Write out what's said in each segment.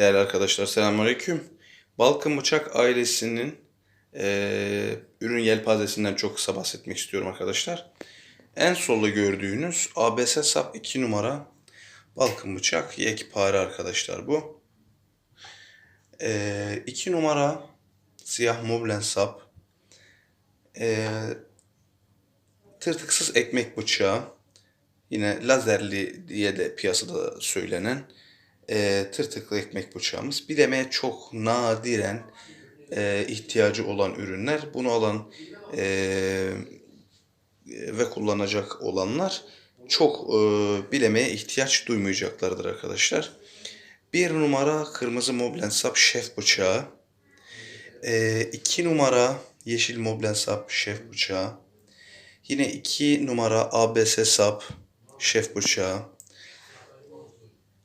Değerli arkadaşlar selamünaleyküm. Balkın Bıçak ailesinin eee, ürün yelpazesinden çok kısa bahsetmek istiyorum arkadaşlar. En solda gördüğünüz ABS sap 2 numara Balkın Bıçak yekpare arkadaşlar bu. 2 numara siyah moblen sap. Eee, tırtıksız ekmek bıçağı. Yine lazerli diye de piyasada söylenen e, tırtıklı ekmek bıçağımız. Bilemeye çok nadiren e, ihtiyacı olan ürünler. Bunu alan e, ve kullanacak olanlar çok e, bilemeye ihtiyaç duymayacaklardır arkadaşlar. Bir numara kırmızı moblen sap şef bıçağı. E, iki numara yeşil moblen sap şef bıçağı. Yine iki numara ABS sap şef bıçağı.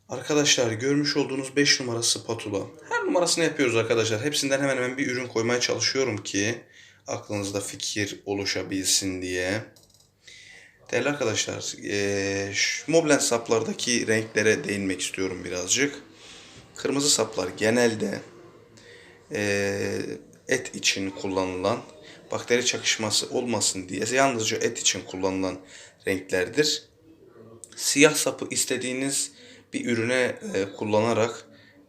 Arkadaşlar görmüş olduğunuz 5 numara spatula. Her numarasını yapıyoruz arkadaşlar. Hepsinden hemen hemen bir ürün koymaya çalışıyorum ki aklınızda fikir oluşabilsin diye. Değerli arkadaşlar, eee, şu Moblen saplardaki renklere değinmek istiyorum birazcık. Kırmızı saplar genelde eee, et için kullanılan, bakteri çakışması olmasın diye yalnızca et için kullanılan renklerdir. Siyah sapı istediğiniz bir ürüne e, kullanarak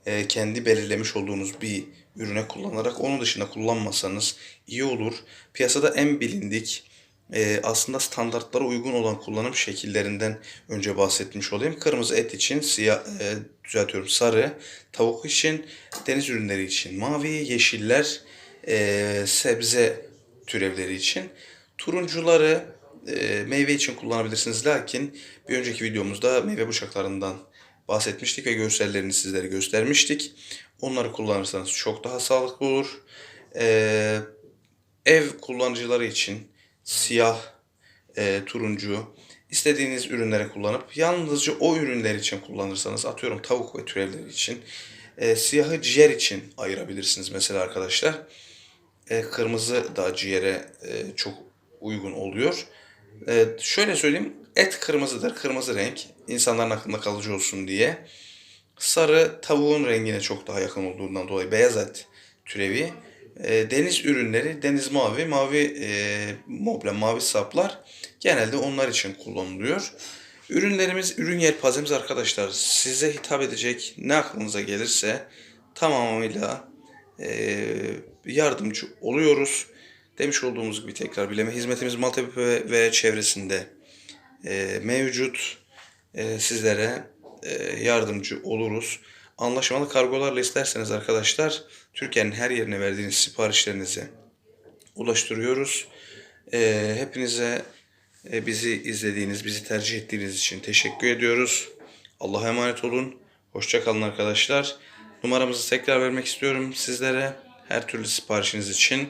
e, kendi belirlemiş olduğunuz bir ürüne kullanarak onun dışında kullanmasanız iyi olur. Piyasada en bilindik e, aslında standartlara uygun olan kullanım şekillerinden önce bahsetmiş olayım. Kırmızı et için siyah düzeltiyorum sarı, tavuk için, deniz ürünleri için mavi, yeşiller sebze türevleri için. Turuncuları meyve için kullanabilirsiniz. Lakin bir önceki videomuzda meyve bıçaklarından bahsetmiştik ve görsellerini sizlere göstermiştik. Onları kullanırsanız çok daha sağlıklı olur. E, ev kullanıcıları için siyah, e, turuncu istediğiniz ürünlere kullanıp yalnızca o ürünler için kullanırsanız atıyorum tavuk ve türevleri için e, siyahı ciğer için ayırabilirsiniz mesela arkadaşlar. E, kırmızı da ciğere e, çok uygun oluyor. E, şöyle söyleyeyim et kırmızıdır kırmızı renk insanların aklında kalıcı olsun diye. Sarı tavuğun rengine çok daha yakın olduğundan dolayı beyaz et türevi. E, deniz ürünleri deniz mavi, mavi e, moble, mavi saplar genelde onlar için kullanılıyor. Ürünlerimiz, ürün yelpazemiz arkadaşlar size hitap edecek ne aklınıza gelirse tamamıyla e, yardımcı oluyoruz. Demiş olduğumuz gibi tekrar bileme hizmetimiz Maltepe ve, çevresinde e, mevcut. E, sizlere e, yardımcı oluruz. Anlaşmalı kargolarla isterseniz arkadaşlar Türkiye'nin her yerine verdiğiniz siparişlerinizi ulaştırıyoruz. E, hepinize e, bizi izlediğiniz, bizi tercih ettiğiniz için teşekkür ediyoruz. Allah'a emanet olun. Hoşça kalın arkadaşlar. Numaramızı tekrar vermek istiyorum sizlere. Her türlü siparişiniz için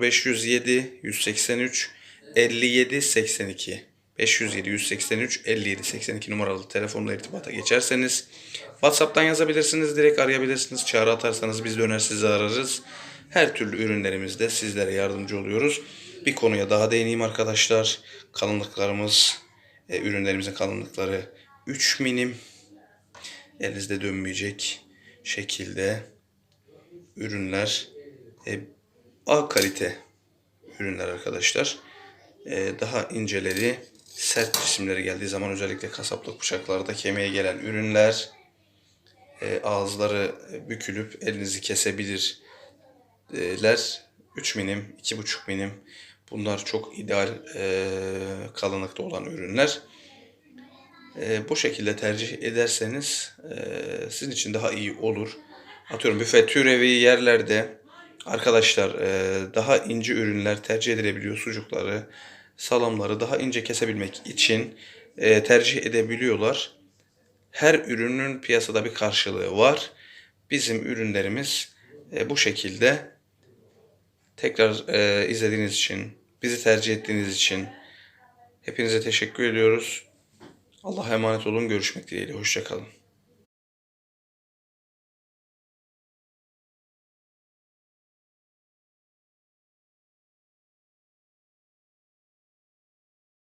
0507 183 57 82 507 183 57 82 numaralı telefonla irtibata geçerseniz WhatsApp'tan yazabilirsiniz, direkt arayabilirsiniz. Çağrı atarsanız biz döner sizi ararız. Her türlü ürünlerimizde sizlere yardımcı oluyoruz. Bir konuya daha değineyim arkadaşlar. Kalınlıklarımız, e, ürünlerimizin kalınlıkları 3 milim. Elinizde dönmeyecek şekilde ürünler. E, A kalite ürünler arkadaşlar. E, daha inceleri sert cisimleri geldiği zaman özellikle kasaplık bıçaklarda kemiğe gelen ürünler e, ağızları bükülüp elinizi kesebilirler. 3 milim, 2,5 milim bunlar çok ideal e, kalınlıkta olan ürünler. E, bu şekilde tercih ederseniz e, sizin için daha iyi olur. Atıyorum büfe türevi yerlerde arkadaşlar e, daha ince ürünler tercih edilebiliyor. Sucukları, salamları daha ince kesebilmek için e, tercih edebiliyorlar. Her ürünün piyasada bir karşılığı var. Bizim ürünlerimiz e, bu şekilde. Tekrar e, izlediğiniz için, bizi tercih ettiğiniz için hepinize teşekkür ediyoruz. Allah'a emanet olun. Görüşmek dileğiyle. Hoşçakalın.